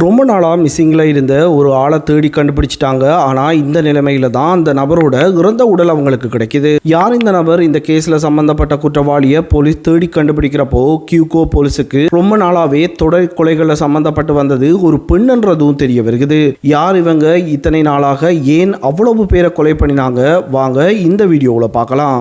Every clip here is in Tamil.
ரொம்ப நாளாக மிஸ்ஸிங்கில் இருந்த ஒரு ஆளை தேடி கண்டுபிடிச்சிட்டாங்க. ஆனால் இந்த நிலைமையில தான் அந்த நபரோட இறந்த உடல் அவங்களுக்கு கிடைக்குது. யார் இந்த நபர்? இந்த கேஸில் சம்பந்தப்பட்ட குற்றவாளியை போலீஸ் தேடி கண்டுபிடிக்கிறப்போ கியூகோ போலீஸுக்கு ரொம்ப நாளாகவே தொடர் கொலைகளில் சம்பந்தப்பட்டு வந்தது ஒரு பெண்ன்றதும் தெரிய வருகிறது. யார் இவங்க? இத்தனை நாளாக ஏன் அவ்வளவு பேரை கொலை பண்ணினாங்க? வாங்க இந்த வீடியோவில் பார்க்கலாம்.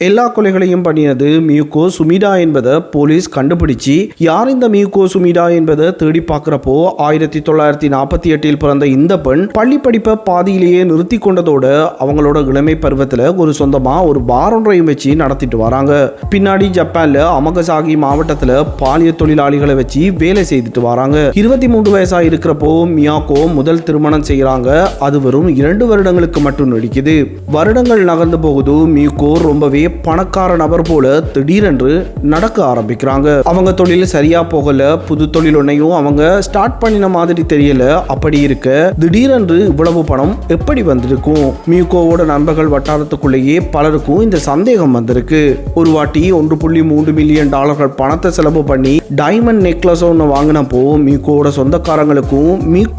எல்லா கொலைகளையும் பண்ணியது மியூகோ சுமிடா என்பதை போலீஸ் கண்டுபிடிச்சு யார் இந்த மியூகோ சுமிடா என்பதை தேடி பார்க்குறப்போ ஆயிரத்தி தொள்ளாயிரத்தி நாற்பத்தி எட்டில் பிறந்த இந்த பெண் பள்ளி படிப்பை பாதியிலேயே நிறுத்தி கொண்டதோடு அவங்களோட இளமை பருவத்தில் ஒரு சொந்தமாக ஒரு பார் ஒன்றையும் வச்சு நடத்திட்டு வராங்க. பின்னாடி ஜப்பான்ல அமகசாகி மாவட்டத்தில் பாலியல் தொழிலாளிகளை வச்சு வேலை செய்துட்டு வராங்க. இருபத்தி மூன்று வயசா இருக்கிறப்போ மியாக்கோ முதல் திருமணம் செய்கிறாங்க அது வெறும் இரண்டு வருடங்களுக்கு மட்டும் நடிக்குது. வருடங்கள் நகர்ந்து போகுது மியூகோ ரொம்பவே பணக்கார நபர் போல திடீரென்று நடக்க ஆரம்பிக்கிறாங்க. அவங்க தொழில் சரியா போகல புது தொழில் ஒன்னையும் அவங்க ஸ்டார்ட் பண்ணின மாதிரி தெரியல. அப்படி இருக்க திடீரென்று இவ்வளவு பணம் எப்படி வந்திருக்கும்? மியூகோவோட நண்பர்கள் வட்டாரத்துக்குள்ளேயே பலருக்கும் இந்த சந்தேகம் வந்திருக்கு. ஒரு வாட்டி ஒன்று புள்ளி மூன்று மில்லியன் டாலர்கள் பணத்தை செலவு பண்ணி டைமண்ட் நெக்லஸ் ஒன்று வாங்கினப்போ மியூகோவோட சொந்தக்காரங்களுக்கும்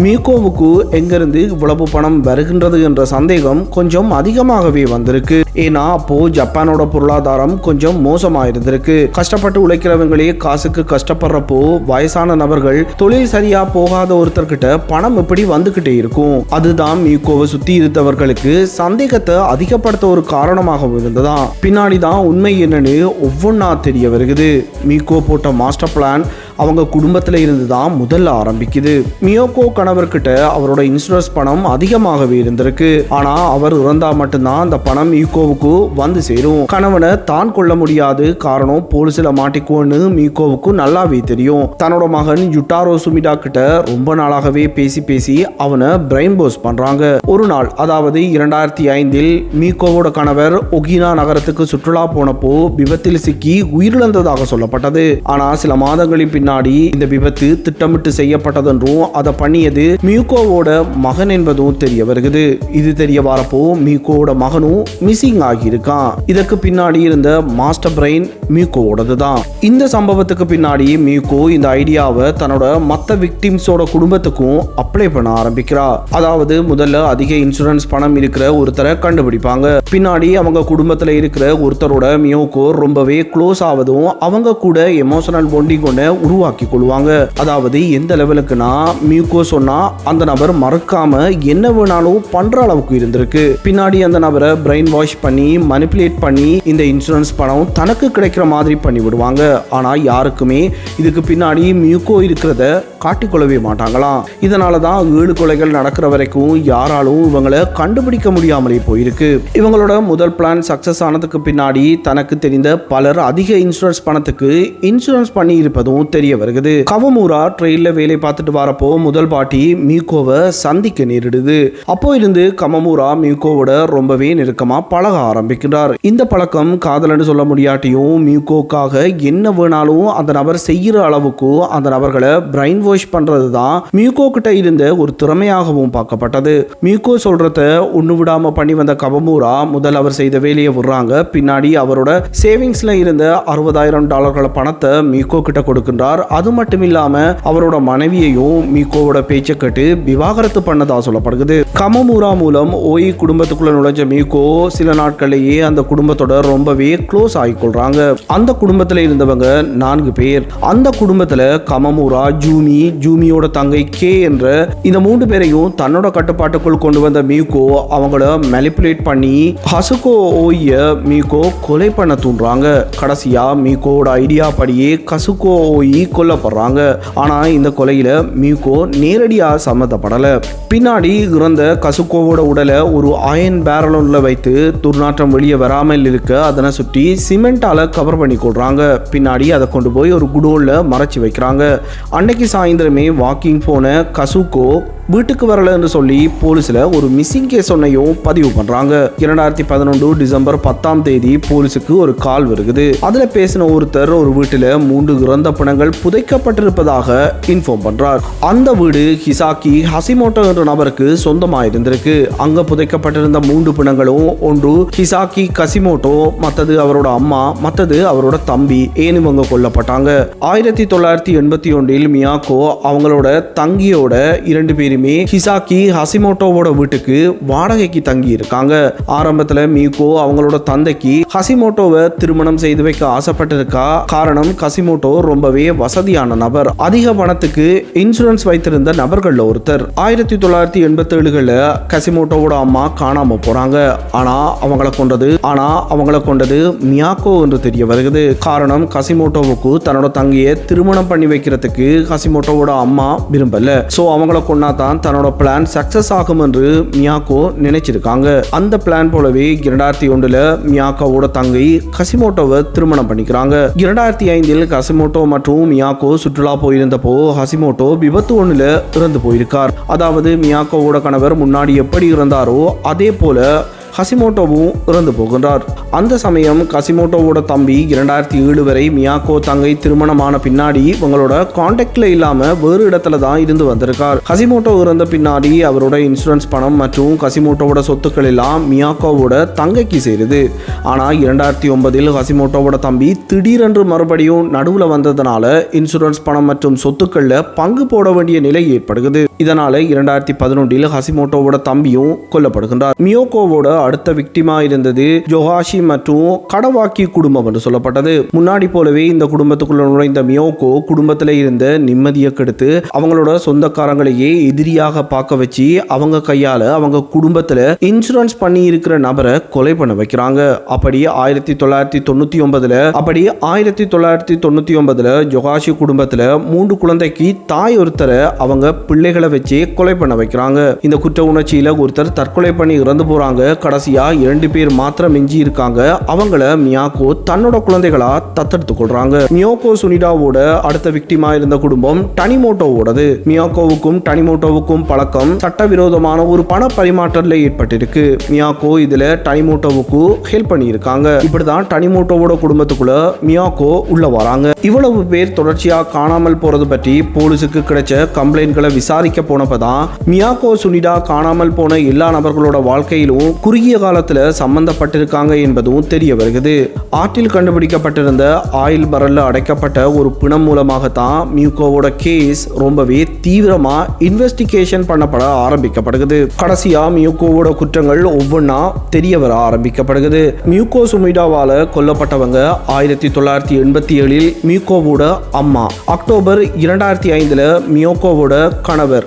மியூகோவுக்கு எங்கிருந்து இவ்வளவு பணம் வருகின்றது என்ற சந்தேகம் கொஞ்சம் அதிகமாகவே வந்திருக்கு. ஏன்னா அப்போ ஜப்பானோட பொருளாதாரம் கொஞ்சம் மோசமா இருந்திருக்கு கஷ்டப்பட்டு உழைக்கிறவங்களே காசுக்கு கஷ்டப்படுறப்போ வயசான நபர்கள் தொழில் சரியா போகாத ஒருத்தர்கிட்ட பணம் எப்படி வந்துகிட்டே இருக்கும். அதுதான் மியூகோவை சுத்தி இருந்தவர்களுக்கு சந்தேகத்தை அதிகப்படுத்த ஒரு காரணமாகவும் இருந்ததா பின்னாடி தான் உண்மை என்னன்னு ஒவ்வொன்றா தெரிய வருகிறது. மீகோ போட்ட மாஸ்டர் பிளான் அவங்க குடும்பத்தில் இருந்து தான் முதல்ல ஆரம்பிக்குது. மியோகோ கணவர்கிட்ட அவரோட இன்சூரன்ஸ் பணம் அதிகமாகவே இருந்திருக்கு. ஆனா அவர் இறந்தா மட்டும்தான் அந்த பணம் மியூகோவுக்கு வந்து சேரும். கணவனை தான் கொள்ள முடியாது காரணம் போலீஸ்ல மாட்டிக்குவோன்னு மியூகோவுக்கு நல்லாவே தெரியும். தன்னோட மகன் யுட்டாரோ சுமிடா கிட்ட ரொம்ப நாளாகவே பேசி பேசி அவனை பிரெயின் போஸ் பண்றாங்க. ஒரு நாள் அதாவது இரண்டாயிரத்தி ஐந்தில் மீகோவோட கணவர் ஒகினா நகரத்துக்கு சுற்றுலா போனப்போ விபத்தில் சிக்கி உயிரிழந்ததாக சொல்லப்பட்டது. ஆனா சில மாதங்களின் பின்னாடி இந்த விபத்து திட்டமிட்டு செய்யப்பட்டதென்றும் அதை பண்ணியது மியூகோவோட மகன் என்பதும் தெரிய வருகிறது. இது தெரிய வரப்போ மியூகோவோட மகனும் மிஸ்ஸிங் ஆகியிருக்கான். இதற்கு பின்னாடி இருந்த மாஸ்டர் பிரெயின் மியூகோவோடது தான் இந்த சம்பவத்துக்கு பின்னாடி மியூகோ இந்த ஐடியாவை தன்னோட மற்ற விக்டிம்ஸோட குடும்பத்துக்கும் அப்ளை பண்ண ஆரம்பிக்கிறா. அதாவது முதல்ல அதிக இன்சூரன்ஸ் பணம் இருக்கிற ஒருத்தரை கண்டுபிடிப்பாங்க. பின்னாடி அவங்க குடும்பத்துல இருக்கிற ஒருத்தரோட மியோகோ ரொம்பவே க்ளோஸ் ஆவதும் அவங்க கூட எமோஷனல் பாண்டிங் ஒன்று உருவாக்கி கொள்வாங்க அதாவது எந்த லெவலுக்குன்னா மியூகோ சொன்னா அந்த நபர் மறக்காம என்ன வேணாலும் பண்ற அளவுக்கு இருந்திருக்கு. பின்னாடி அந்த நபரை பிரெயின் வாஷ் பண்ணி மனிப்புலேட் பண்ணி இந்த இன்சூரன்ஸ் பணம் தனக்கு கிடைக்கிற மாதிரி பண்ணி விடுவாங்க. ஆனா யாருக்குமே இதுக்கு பின்னாடி மியூகோ இருக்கிறத காட்டிக்கொள்ளவே மாட்டாங்களாம். இதனால தான் ஏழு கொலைகள் நடக்கிற வரைக்கும் யாராலும் இவங்களை கண்டுபிடிக்க முடியாமலே போயிருக்கு. இவங்களோட முதல் பிளான் சக்சஸ் ஆனதுக்கு பின்னாடி தனக்கு தெரிந்த பலர் அதிக இன்சூரன்ஸ் பணத்துக்கு இன்சூரன்ஸ் பண்ணி இருப்பதும் தெரியும். தெரிய வருகிறது. கவமூரா ட்ரெயின்ல வேலை பார்த்துட்டு வரப்போ முதல் பாட்டி மியூகோவை சந்திக்க நேரிடுது. அப்போ இருந்து கமமூரா மியூகோவோட ரொம்பவே நெருக்கமா பழக ஆரம்பிக்கிறார் இந்த பழக்கம் காதலன்னு சொல்ல முடியாட்டியும் மியூகோக்காக என்ன வேணாலும் அந்த நபர் செய்கிற அளவுக்கு அந்த நபர்களை பிரைன் வாஷ் பண்றது தான் மியூகோ கிட்ட இருந்த ஒரு திறமையாகவும் பார்க்கப்பட்டது. மியூகோ சொல்றத ஒண்ணு விடாம பண்ணி வந்த கபமூரா முதல் அவர் செய்த வேலையை விடுறாங்க. பின்னாடி அவரோட சேவிங்ஸ்ல இருந்த அறுபதாயிரம் டாலர்கள் பணத்தை மியூகோ கிட்ட கொடுக்கின்றார். அது மட்டும் இல்லாம அவரோட மனைவியையும் மீகோவோட பேச்சை கேட்டு விவாகரத்து பண்ணதா சொல்லப்படுகிறது. கமமுரா மூலம் ஓய் குடும்பத்துக்குள்ள நுழைஞ்ச மீகோ சில நாட்கள்லயே அந்த குடும்பத்தோட ரொம்பவே க்ளோஸ் ஆகிக்கொள்றாங்க அந்த குடும்பத்துல இருந்தவங்க நான்கு பேர். அந்த குடும்பத்துல கமமுரா ஜூமி ஜூமியோட தங்கை கே என்ற இந்த மூன்று பேரையும் தன்னோட கட்டுப்பாட்டுக்குள் கொண்டு வந்த மீகோ அவங்கள மெலிப்புலேட் பண்ணி ஹசுகோ ஓய மீகோ கொலை பண்ண தூண்டுறாங்க. கடைசியா மீகோவோட ஐடியா படியே கசுகோ ஓய் கொல்லப்படுறாங்க ஆனா இந்த கொலையில மியூகோ நேரடியாக சம்மந்தப்படலை. பின்னாடி இறந்த கசுக்கோவோட உடலை ஒரு அயன் பேரலோனில் வைத்து துர்நாற்றம் வெளியே வராமல் இருக்க அதனை சுற்றி சிமெண்டால கவர் பண்ணி கொள்றாங்க. பின்னாடி அதை கொண்டு போய் ஒரு குடோன்ல மறைச்சு வைக்கிறாங்க. அன்னைக்கு சாயந்தரமே வாக்கிங் போன கசுக்கோ வீட்டுக்கு வரலன்னு சொல்லி போலீஸில் ஒரு மிஸ்ஸிங் கேஸ் ஒன்னையும் பதிவு பண்ணுறாங்க இரண்டாயிரத்தி பதினொன்று டிசம்பர் பத்தாம் தேதி போலீஸுக்கு ஒரு கால் வருகுது. அதில் பேசின ஒருத்தர் ஒரு வீட்டில் மூன்று இறந்த பணங்கள் புதைக்கப்பட்டிருப்பதாக இன்ஃபார்ம் பண்ணுறார் அந்த வீடு ஹிசாக்கி ஹசிமோட்டோ என்ற நபருக்கு சொந்தமாக இருந்திருக்கு அங்கே புதைக்கப்பட்டிருந்த மூன்று பிணங்களும் ஒன்று ஹிசாக்கி கசிமோட்டோ மற்றது அவரோட அம்மா மற்றது அவரோட தம்பி ஏனுமங்க கொல்லப்பட்டாங்க. ஆயிரத்தி தொள்ளாயிரத்தி எண்பத்தி ஒன்றில் மியாக்கோ அவங்களோட தங்கியோட இரண்டு பேரும் ஹிசாக்கி ஹசிமோட்டோவோட வீட்டுக்கு வாடகைக்கு தங்கி இருக்காங்க ஆரம்பத்துல மியூகோ அவங்களோட தந்தைக்கு ஹசிமோட்டோவை திருமணம் செய்து வைக்க ஆசைப்பட்டிருக்கா காரணம் கசிமோட்டோ ரொம்பவே வசதியான நபர். அதிக பணத்துக்கு இன்சூரன்ஸ் வைத்திருந்த நபர்கள்ல ஒருத்தர். ஆயிரத்தி தொள்ளாயிரத்தி எண்பத்தி ஏழுகள்ல கசிமோட்டோவோட அம்மா காணாம போறாங்க. ஆனா அவங்கள கொண்டது ஆனா அவங்கள கொண்டது மியாக்கோ என்று தெரிய வருகிறது. காரணம் கசிமோட்டோவுக்கு தன்னோட தங்கையை திருமணம் பண்ணி வைக்கிறதுக்கு கசிமோட்டோவோட அம்மா விரும்பல. சோ அவங்கள கொண்டாதான் தான் தன்னோட பிளான் சக்சஸ் ஆகும் என்று மியாக்கோ நினைச்சிருக்காங்க. அந்த பிளான் போலவே இரண்டாயிரத்தி ஒன்றுல மியாக்கோவோட தங்கை கசிமோட்டோவை திருமணம் பண்ணிக்கிறாங்க. இரண்டாயிரத்தி ஐந்தில் கசிமோட்டோ மற்றும் மியாக்கோ சுற்றுலா போயிருந்தப்போ ஹசிமோட்டோ விபத்து ஒன்றுல இறந்து போயிருக்கார். அதாவது மியாக்கோவோட கணவர் முன்னாடி எப்படி இருந்தாரோ அதே போல ஹசிமோட்டோவும் இறந்து போகின்றார். அந்த சமயம் கசிமோட்டோவோட தம்பி இரண்டாயிரத்தி ஏழு வரை மியாக்கோ தங்கை திருமணமான பின்னாடி இவங்களோட கான்டாக்ட்ல இல்லாம வேறு இடத்துல தான் இருந்து வந்திருக்கார். ஹசிமோட்டோ இறந்த பின்னாடி அவரோட இன்சூரன்ஸ் பணம் மற்றும் கசிமோட்டோவோட சொத்துக்கள் எல்லாம் மியாக்கோவோட தங்கைக்கு சேருது. ஆனால் இரண்டாயிரத்தி ஒன்பதில் ஹசிமோட்டோவோட தம்பி திடீரென்று மறுபடியும் நடுவில் வந்ததுனால இன்சூரன்ஸ் பணம் மற்றும் சொத்துக்களில் பங்கு போட வேண்டிய நிலை ஏற்படுகிறது. இதனால இரண்டாயிரத்தி பதினொன்றில் ஹசிமோட்டோவோட தம்பியும் கொல்லப்படுகின்றார். மியோகோவோட அடுத்த விக்டிமா இருந்தது ஜொஹாஷி மற்றும் கடவாக்கி குடும்பம் என்று சொல்லப்பட்டது. முன்னாடி போலவே இந்த குடும்பத்துக்குள்ள நுழைந்த மியோகோ குடும்பத்துல இருந்த நிம்மதியை கெடுத்து அவங்களோட சொந்தக்காரங்களையே எதிரியாக பார்க்க வச்சு அவங்க கையால அவங்க குடும்பத்துல இன்சூரன்ஸ் பண்ணி இருக்கிற நபரை கொலை பண்ண வைக்கிறாங்க. அப்படி ஆயிரத்தி தொள்ளாயிரத்தி தொண்ணூத்தி ஒன்பதுல அப்படி ஆயிரத்தி தொள்ளாயிரத்தி தொண்ணூத்தி ஒன்பதுல ஜொகாஷி குடும்பத்துல மூன்று குழந்தைக்கு தாய் ஒருத்தரை அவங்க பிள்ளைகளை வச்சு கொலை பண்ண வைக்கிறாங்க. இந்த குற்ற உணர்ச்சியில ஒருத்தர் தற்கொலை பண்ணி இறந்து போறாங்க. கடைசியா இரண்டு பேர் மாத்திரம் மிஞ்சி இருக்காங்க. அவங்கள மியாக்கோ தன்னோட குழந்தைகளா தத்தெடுத்து கொள்றாங்க. மியோகோ சுனிடாவோட அடுத்த விக்டிமா இருந்த குடும்பம் டனிமோட்டோவோடது. மியாக்கோவுக்கும் டனிமோட்டோவுக்கும் பழக்கம் சட்டவிரோதமான ஒரு பண பரிமாற்றத்தில் ஏற்பட்டிருக்கு. மியாக்கோ இதுல டனிமோட்டோவுக்கு ஹெல்ப் பண்ணியிருக்காங்க. இப்படிதான் டனிமோட்டோவோட குடும்பத்துக்குள்ள மியாக்கோ உள்ள வராங்க. இவ்வளவு பேர் தொடர்ச்சியா காணாமல் போறது பற்றி போலீஸுக்கு கிடைச்ச கம்ப்ளைண்ட்களை விசாரிக்க போனப்பதான் மியாக்கோ சுனிடா காணாமல் போன எல்லா நபர்களோட வாழ்க்கையிலும் குறுகிய காலத்துல சம்பந்தப்பட்டிருக்காங்க என்பதும் தெரிய வருகிறது. ஆற்றில் கண்டுபிடிக்கப்பட்டிருந்த ஆயில் பரல்ல அடைக்கப்பட்ட ஒரு பிணம் மூலமாகத்தான் மியூகோவோட கேஸ் ரொம்பவே தீவிரமா இன்வெஸ்டிகேஷன் பண்ணப்பட ஆரம்பிக்கப்படுகிறது. கடைசியா மியூகோவோட குற்றங்கள் ஒவ்வொன்றா தெரிய வர ஆரம்பிக்கப்படுகிறது. மியூகோ சுமிடாவால கொல்லப்பட்டவங்க ஆயிரத்தி தொள்ளாயிரத்தி எண்பத்தி ஏழில் மியூகோவோட அம்மா. அக்டோபர் இரண்டாயிரத்தி ஐந்துல மியோகோவோட கணவர்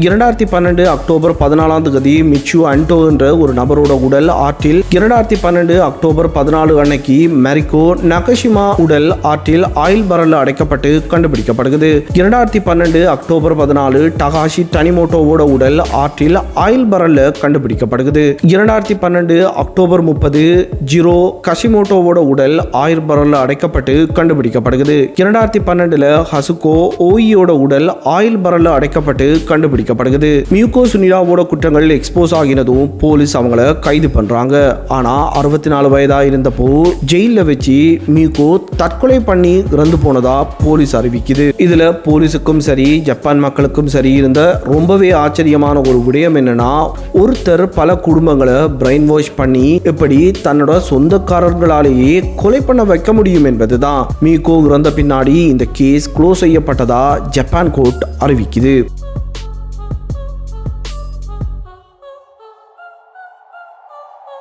இரண்டாயிரத்தி பன்னெண்டு அக்டோபர் பதினாலாம் தேதி மிச்சு அன்டோ என்ற ஒரு நபரோட உடல் ஆற்றில் இரண்டாயிரத்தி பன்னெண்டு அக்டோபர் பதினாலு அன்னைக்கு மெரிக்கோ நகஷிமா உடல் ஆற்றில் ஆயில் பரல்ல அடைக்கப்பட்டு கண்டுபிடிக்கப்படுகிறது. இரண்டாயிரத்தி பன்னெண்டு அக்டோபர் பதினாலு டகாஷி டனிமோட்டோவோட உடல் ஆற்றில் ஆயில் பரல்ல கண்டுபிடிக்கப்படுகிறது. இரண்டாயிரத்தி பன்னெண்டு அக்டோபர் முப்பது ஜீரோ கஷிமோட்டோவோட உடல் ஆயில் பரல்ல அடைக்கப்பட்டு கண்டுபிடிக்கப்படுகிறது. இரண்டாயிரத்தி பன்னெண்டுல ஹசுகோ ஓயியோட உடல் ஆயில் பரல்ல அடைக்கப்பட்டு கண்டுபிடிக்கப்படுகிறது. மியூகோ சுனிலாவோட குற்றங்கள் எக்ஸ்போஸ் ஆகினதும் போலீஸ் அவங்கள கைது பண்றாங்க. ஆனா அறுபத்தி நாலு வயதா இருந்தப்போ ஜெயில வச்சு மியூகோ தற்கொலை பண்ணி இறந்து போனதா போலீஸ் அறிவிக்குது. இதுல போலீஸுக்கும் சரி ஜப்பான் மக்களுக்கும் சரி இருந்த ரொம்பவே ஆச்சரியமான ஒரு விடயம் என்னன்னா ஒருத்தர் பல குடும்பங்களை பிரெயின் வாஷ் பண்ணி எப்படி தன்னோட சொந்தக்காரர்களாலேயே கொலை பண்ண வைக்க முடியும் என்பதுதான். மீகோ இறந்த பின்னாடி இந்த கேஸ் க்ளோஸ் செய்யப்பட்டதா ஜப்பான் கோர்ட் அறிவிக்குது.